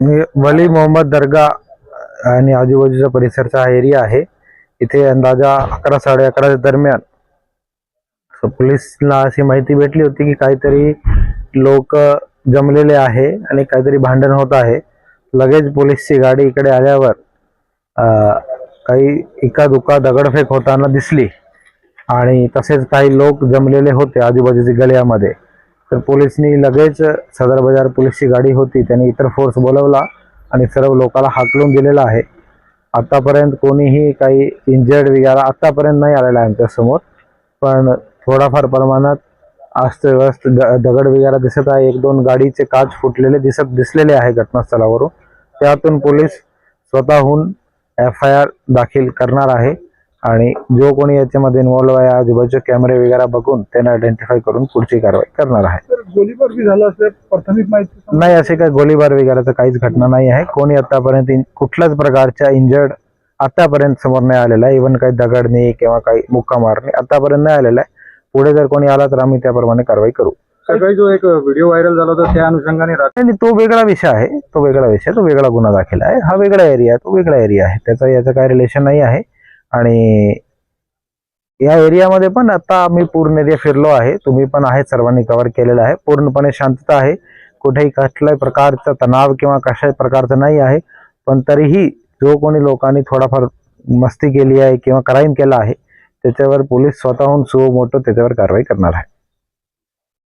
वली मोहम्मद दर्गा आणि आजूबाजूचा परिसरचा हा एरिया आहे. इथे अंदाजा अकरा साडे अकरा दरम्यान. पोलिसला अशी माहिती भेटली होती की काहीतरी लोक जमलेले आहे आणि काहीतरी भांडण होत आहे. लगेच पोलीसची गाडी इकडे आल्यावर काही एका दुका दगडफेक होताना दिसली. आणि तसेच काही लोक जमलेले होते आजूबाजूच्या गळ्यामध्ये तर पोलिसनी लगेच सदर बाजार पोलीसची गाडी होती त्यांनी इतर फोर्स बोलवला आणि सर्व लोकाला हाकलून दिलेला आहे. आतापर्यंत कोणीही काही इंजर्ड वगैरे आतापर्यंत नाही आलेला आहे आमच्यासमोर पण थोडाफार प्रमाणात अस्तव्यस्त द- दगड वगैरे दिसत आहे. एक दोन गाडीचे काच फुटलेले दिसत दिसलेले आहे घटनास्थळावरून. त्यातून पोलीस स्वतःहून एफ आय आर दाखल करणार आहे. आणि जो कोणी याच्यामध्ये इन्व्हॉल्व आहे आजूबाजूचे कॅमेरे वगैरे बघून त्यांना आयडेंटिफाय करून पुढची कारवाई करणार आहे. गोळीबार बी झाला असल्या प्राथमिक माहिती नाही असे काही गोळीबार वगैरेचं काहीच घटना नाही आहे. कोणी आतापर्यंत कुठल्याच प्रकारच्या इंजर्ड आतापर्यंत समोर नाही आलेला आहे. इव्हन काही दगडणी किंवा काही मुक्का मारणे आतापर्यंत नाही आलेला आहे. पुढे जर कोणी आला तर आम्ही त्याप्रमाणे कारवाई करू. सकाळी जो एक व्हिडिओ व्हायरल झाला होता त्या अनुषंगाने आणि तो वेगळा विषय आहे. तो वेगळा विषय तो वेगळा गुन्हा दाखल आहे. हा वेगळा एरिया आहे. तो वेगळा एरिया आहे. त्याचा याचं काही रिलेशन नाही आहे. आणि या एरियामध्ये पण आता आम्ही पूर्ण एरिया फिरलो आहे तुम्ही पण आहे सर्वांनी कव्हर केलेलं आहे. पूर्णपणे शांतता आहे. कुठेही कसल्याही प्रकारचा तणाव किंवा कशाही प्रकारचं नाही आहे. पण तरीही जो कोणी लोकांनी थोडाफार मस्ती केली आहे किंवा क्राईम केला आहे त्याच्यावर पोलीस स्वतःहून सो मोठं त्याच्यावर कारवाई करणार आहे.